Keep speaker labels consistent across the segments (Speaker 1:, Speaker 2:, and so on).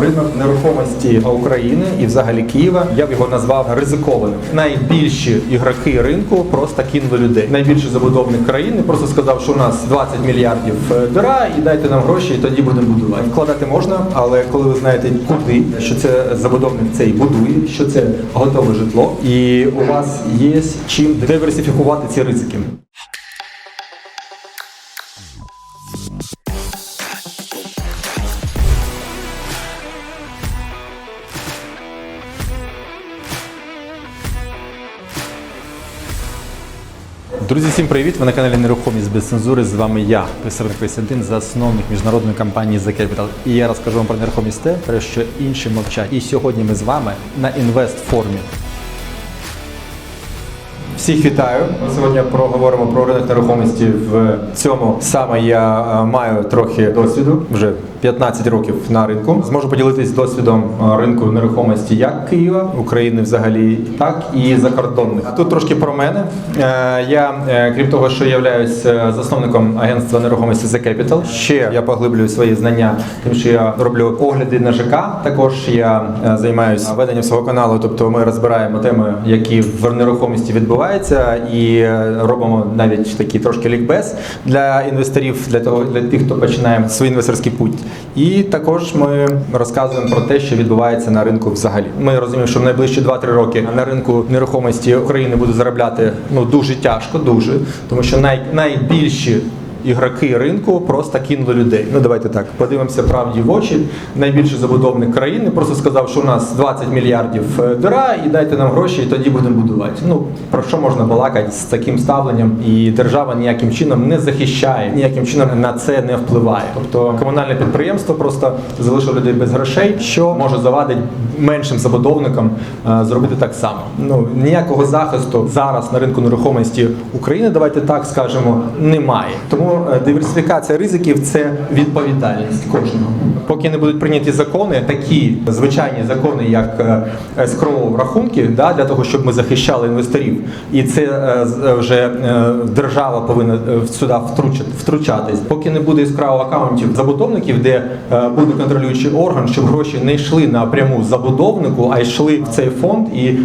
Speaker 1: ринок нерухомості України і взагалі Києва. Я б його назвав ризикованим. Найбільші ігроки ринку просто кинули людей. Найбільший забудовник країни просто сказав, що у нас 20 мільярдів е, дира, і дайте нам гроші, і тоді будемо будувати. Вкладати можна, але коли ви знаєте куди, що це забудовник цей будує, що це готове житло, і у вас є чим диверсифікувати ці ризики. Друзі, всім привіт! Ви на каналі Нерухомість без цензури. З вами я, Писарник Костянтин, засновник міжнародної компанії The Capital. І я розкажу вам про нерухомість те, про що інші мовчать. І сьогодні ми з вами на інвест-формі. Всіх вітаю. Сьогодні проговоримо про ринок нерухомості в цьому. Саме я е, маю трохи досвіду, вже 15 років на ринку. Зможу поділитись досвідом е, ринку нерухомості як Києва, України взагалі, так і закордонних. Тут трошки про мене. Е, Я, крім того, що являюсь засновником агентства нерухомості The Capital, ще я поглиблюю свої знання, тим, що я роблю огляди на ЖК. Також я займаюся веденням свого каналу, тобто ми розбираємо теми, які в нерухомості відбуваються, і е, робимо навіть такий трошки лікбез для інвесторів, для того для тих, хто починає свій інвесторський путь. І також ми розказуємо про те, що відбувається на ринку взагалі. Ми розуміємо, що в найближчі 2-3 роки на ринку нерухомості України буде заробляти ну дуже тяжко, дуже тому що най, найбільші. Ігроки ринку просто кинули людей. Ну давайте так подивимося правді в очі. Найбільший забудовник країни просто сказав, що у нас 20 мільярдів е, дира, і дайте нам гроші, і тоді будемо будувати. Ну про що можна балакати з таким ставленням? І держава ніяким чином не захищає, ніяким чином на це не впливає. Тобто комунальне підприємство просто залишило людей без грошей, що може завадити меншим забудовникам е, зробити так само. Ну ніякого захисту зараз на ринку нерухомості України, давайте так скажемо, немає. Тому е, диверсифікація ризиків це відповідальність кожного. Поки не будуть прийняті закони, такі звичайні закони, як е, скроу рахунки, да, для того, щоб ми захищали інвесторів, і це е, е, вже держава повинна сюди втручатись. Поки не буде яскраво акаунтів забудовників, де буде контролюючий орган, щоб гроші не йшли напряму забудовнику, а йшли в цей фонд, і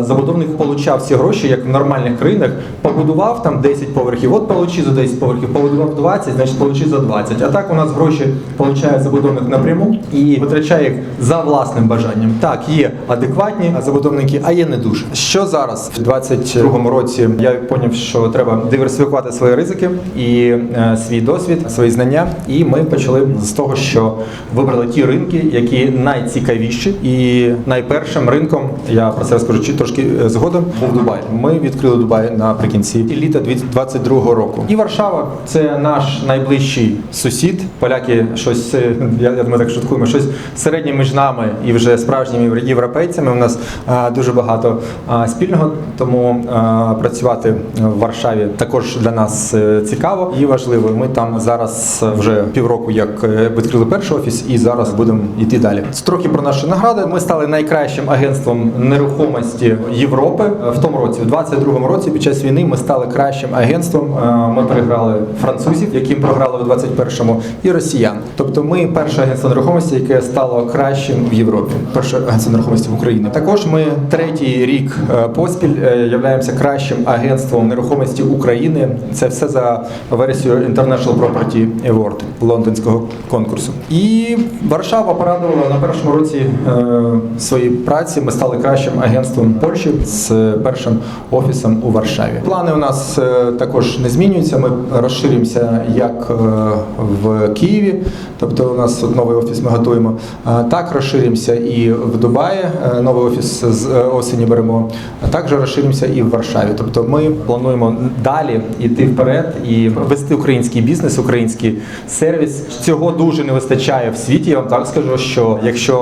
Speaker 1: забудовник получав ці гроші, як в нормальних країнах, побудував там 10 поверхів, от получи за 10 поверхів, побудував 20, значить получи за 20. А так у нас гроші получає забудовник напряму і витрачає їх за власним бажанням. Так, є адекватні забудовники, а є не дуже. Що зараз в 22-му році я зрозумів, що треба диверсифікувати свої ризики і е, свій досвід, свої знання. І ми почали з того, що вибрали ті ринки, які найцікавіші, і найпершим ринком я про це розкажу чи- трошки е, згодом. Був Дубай. Ми відкрили Дубай наприкінці літа 2022 року. І Варшава це наш найближчий сусід. Поляки щось е, я, я думаю, так шуткуємо, щось середнє між нами і вже справжніми європейцями. У нас е, дуже багато е, спільного, тому е, працювати в Варшаві також для нас цікаво і важливо. Ми там зараз вже півроку, як відкрили перший офіс, і зараз будемо йти далі. Трохи про наші награди. Ми стали найкращим агентством нерухомості Європи в тому році, в 22-му році, під час війни, ми стали кращим агентством. Ми переграли французів, яким програли в 21-му, і росіян. Тобто, ми перше агентство нерухомості, яке стало кращим в Європі. Перше агентство нерухомості в Україні. Також ми третій рік е, поспіль е, являємося кращим агентством нерухомості України. Це все за версією International Property Award лондонського конкурсу. І Варшава порадувала на першому році е, своєї праці. Ми стали кращим агентством Польщі з першим офісом у Варшаві. Плани у нас також не змінюються. Ми розширимося як в Києві, тобто у нас новий офіс ми готуємо. Так розширимося і в Дубаї. е, Новий офіс з е, осені беремо. Також розширимося і в Варшаві. Тобто ми плануємо далі йти вперед і вести український бізнес, український сервіс. Цього дуже не вистачає в світі. Я вам так скажу, що якщо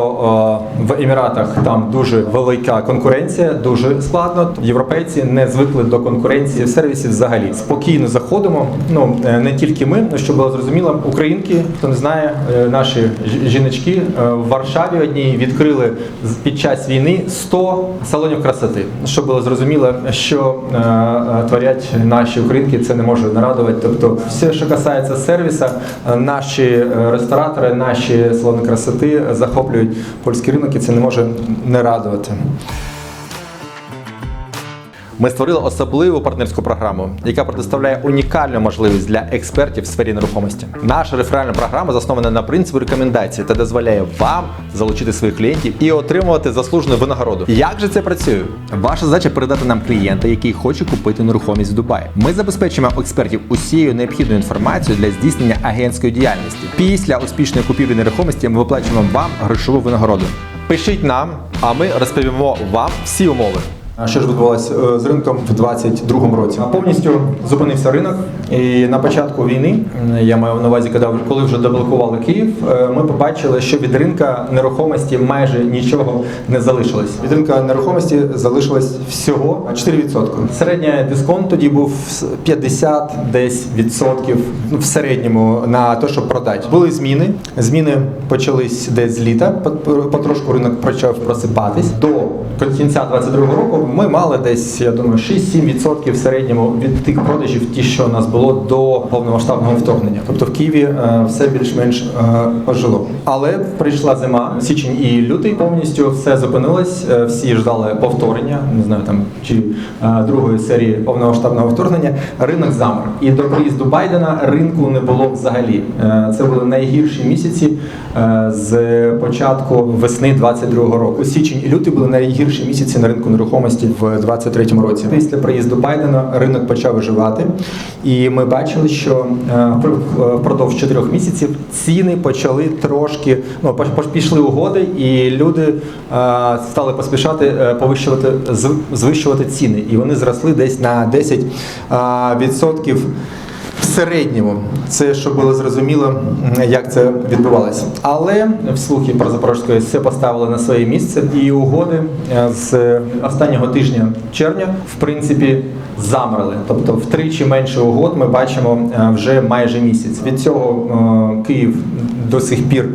Speaker 1: е, в Еміратах там дуже велика конкуренція, дуже складно. Європейці не звикли до конкуренції в сервісі взагалі. Спокійно заходимо. Ну не тільки ми, щоб було зрозуміло, українки, хто не знає, е, наші жіночки е, в Варшаві одній відкрили під час війни 100 салонів красоти. Щоб було зрозуміло, що е, е, творять наші українки, це не може нарадувати. Тобто, все, що касається сервісу, наші ресторатори, наші салони красоти захоплюють польський ринок, і це не може не радувати. Ми створили особливу партнерську програму, яка предоставляє унікальну можливість для експертів в сфері нерухомості. Наша реферальна програма заснована на принципі рекомендації та дозволяє вам залучити своїх клієнтів і отримувати заслужену винагороду. Як же це працює? Ваша задача передати нам клієнта, який хоче купити нерухомість в Дубаї. Ми забезпечуємо експертів усією необхідною інформацією для здійснення агентської діяльності. Після успішної купівлі нерухомості ми виплачуємо вам грошову винагороду. Пишіть нам, а ми розповімо вам всі умови. А Що ж відбувалося е, з ринком в 22-му році? Повністю зупинився ринок, і на початку війни я маю на увазі, коли- вже деблокували Київ, е, ми побачили, що від ринка нерухомості майже нічого не залишилось. Від ринка нерухомості залишилось всього 4%. Середній дисконт тоді був с- 50 десь відсотків ну, в середньому на те, щоб продати. Були зміни. Зміни почались десь з літа. Пот- Потрошку ринок почав просипатись до кінця 22-го року. Ми мали десь, я думаю, 6-7% в середньому від тих продажів, ті, що у нас було до повномасштабного вторгнення. Тобто в Києві е, все більш-менш е, ожило. Але прийшла зима, січень і лютий повністю все зупинилось. Е, всі ждали повторення, не знаю там чи другої серії повномасштабного вторгнення. Ринок замер. І до приїзду Байдена ринку не було взагалі. Це були найгірші місяці з початку весни 22-го року. Січень і лютий були найгірші місяці на ринку нерухомості в 23-му році. Після приїзду Байдена ринок почав виживати, і ми бачили, що е, впродовж 4 місяців ціни почали трошки ну пішли угоди, і люди е, стали поспішати е, повищувати звищувати ціни, і вони зросли десь на 10 е, відсотків. В середньому це щоб було зрозуміло, як це відбувалося. Але в слухи про Запорожської все поставили на своє місце, і угоди е, з останнього тижня червня, в принципі, замерли. Тобто втричі менше угод ми бачимо е, вже майже місяць. Від цього е, Київ до сих пір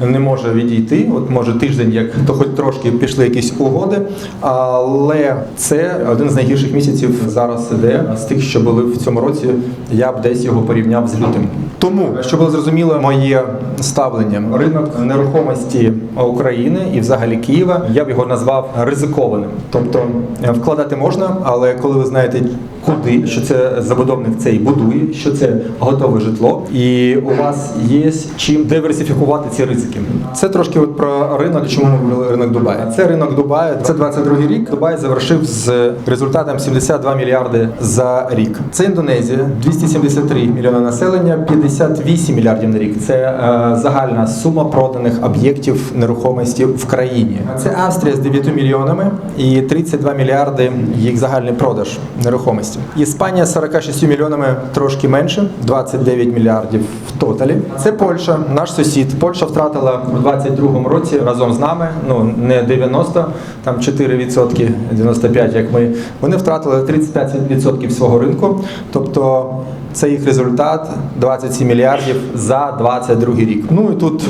Speaker 1: не може відійти. От може тиждень, як то хоч трошки пішли якісь угоди, але це один з найгірших місяців зараз іде з тих, що були в цьому році. Я б десь його порівняв з лютим. Тому щоб було зрозуміло моє ставлення, ринок нерухомості України і взагалі Києва, я б його назвав ризикованим. Тобто е, вкладати можна, але коли ви знаєте куди, що це забудовник цей будує, що це готове житло, і у вас є чим диверсифікувати ці ризики. Це трошки от про ринок, чому ми говорили ринок Дубаю. Це ринок Дубаю. Це 22 рік. Дубай завершив з результатом 72 мільярди за рік. Це Індонезія, 273 мільйони населення, 58 мільярдів на рік. Це е, загальна сума проданих об'єктів нерухомості в країні. Це Австрія з 9 мільйонами і 32 мільярди їх загальний продаж нерухомості. Іспанія з 46 мільйонами трошки менше, 29 мільярдів в тоталі. Це Польща, наш сусід. Польща втратила у 22 році разом з нами. Ну не 90, там 4%, 95%, як ми. Вони втратили 35% свого ринку. Тобто це їх результат 27 мільярдів за 22 рік. Ну і тут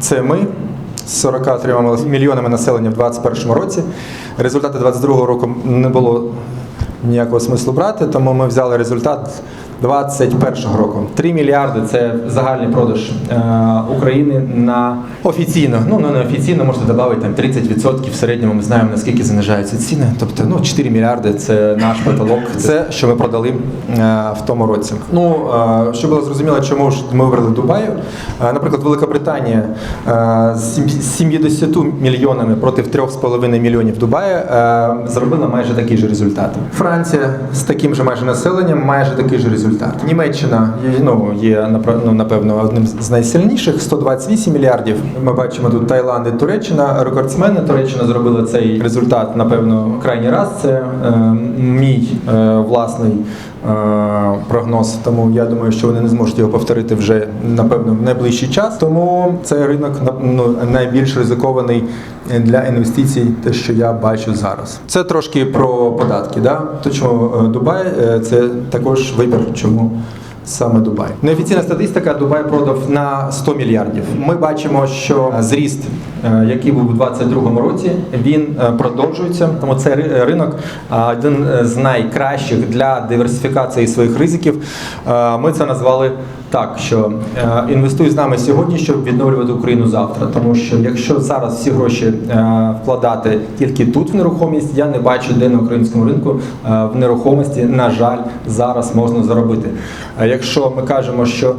Speaker 1: це ми. з 43 мільйонами населення в 2021 році. Результати 2022 року не було ніякого смислу брати, тому ми взяли результат 2021 року. 3 мільярди це загальний продаж е, України на офіційно. Ну не офіційно можете додати там 30% в середньому. Ми знаємо наскільки занижаються ціни. Тобто, ну 4 мільярди це наш потолок. Це що ми продали е, в тому році. Ну е, щоб було зрозуміло, чому ж ми вибрали Дубаю. Е, наприклад, Велика Британія з сім- з 70 мільйонами проти 3,5 мільйонів Дубая е, зробила майже такий же результат. Франція з таким же майже населенням, майже такий же результат. Німеччина ну, є ну, напевно одним з найсильніших 128 мільярдів. Ми бачимо тут Таїланд і Туреччина, рекордсмени. Туреччина зробила цей результат, напевно, крайній раз. Це е, мій е, власний е, прогноз. Тому я думаю, що вони не зможуть його повторити вже напевно в найближчий час. Тому цей ринок ну, найбільш ризикований для інвестицій, те, що я бачу зараз. Це трошки про податки. Да? То чому е, Дубай е, це також вибір, чому саме Дубай. Неофіційна статистика Дубай продав на 100 мільярдів. Ми бачимо, що зріст, е, який був у 2022 році, він е, продовжується. Тому цей ринок е, один з найкращих для диверсифікації своїх ризиків. Е, Ми це назвали так, що е, інвестуй з нами сьогодні, щоб відновлювати Україну завтра. Тому що якщо зараз всі гроші е, вкладати тільки тут в нерухомість, я не бачу, де на українському ринку е, в нерухомості, на жаль, зараз можна заробити. А якщо ми кажемо, що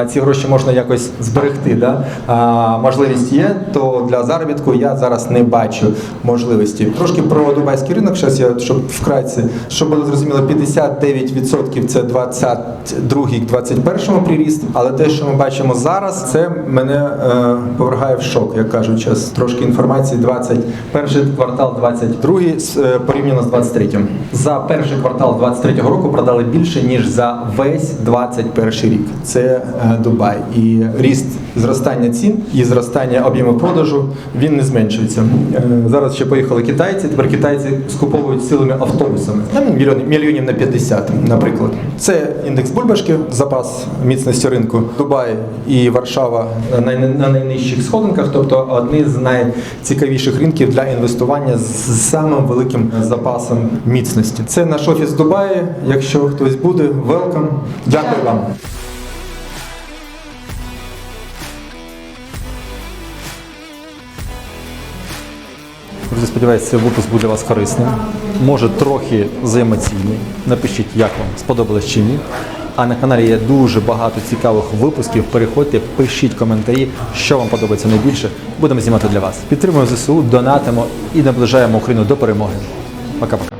Speaker 1: е, ці гроші можна якось зберегти, да? а, можливість є, то для заробітку я зараз не бачу можливості. Трошки про дубайський ринок, зараз я щоб вкратце, щоб було зрозуміло, 59% це 22-21 приріст, але те, що ми бачимо зараз, це мене е, повергає в шок, як кажуть час. Трошки інформації 21 квартал 22 з, е, порівняно з 23. За перший квартал 23 року продали більше ніж за весь 21 рік. Це е, Дубай. І ріст зростання цін і зростання об'єму продажу він не зменшується. Е, Зараз ще поїхали китайці. Тепер китайці скуповують цілими автобусами. Там мільйонів, на 50, наприклад. Це індекс бульбашки, запас міцності ринку. Дубай і Варшава на, на, на найнижчих сходинках, тобто одні з найцікавіших ринків для інвестування з самим великим запасом міцності. Це наш офіс в Дубаї. Якщо хтось буде, welcome. Дякую вам. Друзі, сподіваюся, цей випуск буде вас корисним. Може трохи заемоційний. Напишіть, як вам сподобалось чи ні. А на каналі є дуже багато цікавих випусків. Переходьте, пишіть коментарі, що вам подобається найбільше. Будемо знімати для вас. Підтримуємо ЗСУ, донатимо і наближаємо Україну до перемоги. Пока-пока.